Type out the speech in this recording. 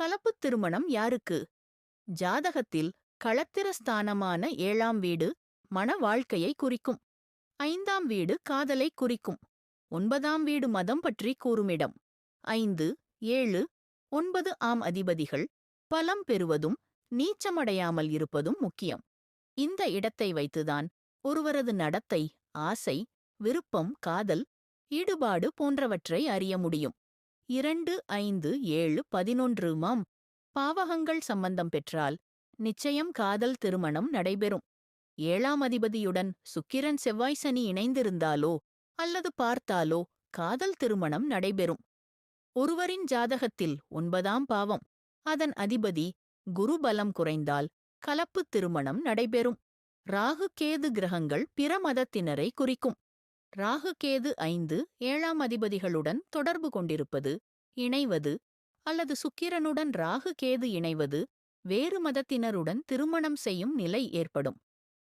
கலப்புத் திருமணம் யாருக்கு? ஜாதகத்தில் களத்திரஸ்தானமான ஏழாம் வீடு மன வாழ்க்கையை குறிக்கும். ஐந்தாம் வீடு காதலை குறிக்கும். ஒன்பதாம் வீடு மதம் பற்றி கூறுமிடம். ஐந்து ஏழு ஒன்பது ஆம் அதிபதிகள் பலம் பெறுவதும் நீச்சமடையாமல் இருப்பதும் முக்கியம். இந்த இடத்தை வைத்துதான் ஒருவரது நடத்தை ஆசை விருப்பம் காதல் ஈடுபாடு போன்றவற்றை அறிய முடியும். இரண்டு ஐந்து ஏழு பதினொன்று மாம் பாவகங்கள் சம்பந்தம் பெற்றால் நிச்சயம் காதல் திருமணம் நடைபெறும். ஏழாம் அதிபதியுடன் சுக்கிரன் செவ்வாய் சனி இணைந்திருந்தாலோ அல்லது பார்த்தாலோ காதல் திருமணம் நடைபெறும். ஒருவரின் ஜாதகத்தில் ஒன்பதாம் பாவம். அதன் அதிபதி குரு பலம் குறைந்தால் கலப்புத் திருமணம் நடைபெறும். ராகு கேது கிரகங்கள் பிற மதத்தினரை குறிக்கும். ராகுகேது ஐந்து ஏழாம் அதிபதிகளுடன் தொடர்பு கொண்டிருப்பது இணைவது அல்லது சுக்கிரனுடன் ராகு கேது இணைவது வேறு மதத்தினருடன் திருமணம் செய்யும் நிலை ஏற்படும்.